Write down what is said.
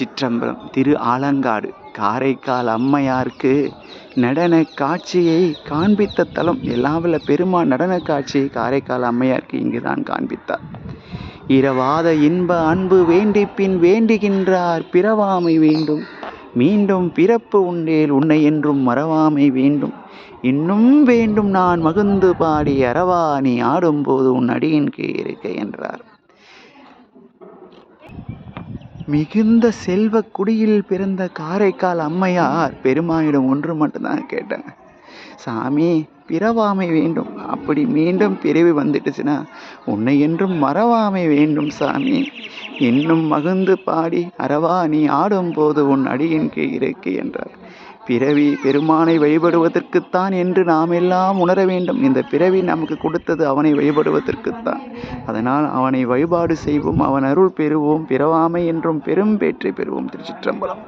சிற்றம்பலம் திரு ஆலங்காடு காரைக்கால் அம்மையாருக்கு நடன காட்சியை காண்பித்த தலம் எல்லாவில் பெருமாள் நடன காட்சியை காரைக்கால் அம்மையாருக்கு இங்குதான் காண்பித்தார். இரவாத இன்ப அன்பு வேண்டி பின் வேண்டுகின்றார் பிறவாமை வேண்டும். மீண்டும் பிறப்பு உண்டேல் உன்னை என்றும் மறவாமை வேண்டும். இன்னும் வேண்டும் நான் மகிழ்ந்து பாடி அறவா நீ ஆடும்போது உன் அடியின் கீழ் இருக்க என்றார். மிகுந்த செல்வ குடியில் பிறந்த காரைக்கால் அம்மையார் பெருமாயிடம் ஒன்று மட்டும்தான் கேட்டேன் சாமி பிறவாமை வேண்டும். அப்படி மீண்டும் பிறவி வந்துட்டுச்சுன்னா உன்னை என்றும் மறவாமை வேண்டும் சாமி. இன்னும் மகிழ்ந்து பாடி அறவா நீ ஆடும்போது உன் அடியின் கீழ் இருக்கு என்றார். பிறவி பெருமானை வழிபடுவதற்குத்தான் என்று நாம் எல்லாம் உணர வேண்டும். இந்த பிறவி நமக்கு கொடுத்தது அவனை வழிபடுவதற்குத்தான். அதனால் அவனை வழிபாடு செய்வோம் அவன் அருள் பெறுவோம் பிறவாமை என்றும் பெரும் பேற்றை பெறுவோம். திருச்சிற்றம்பலம்.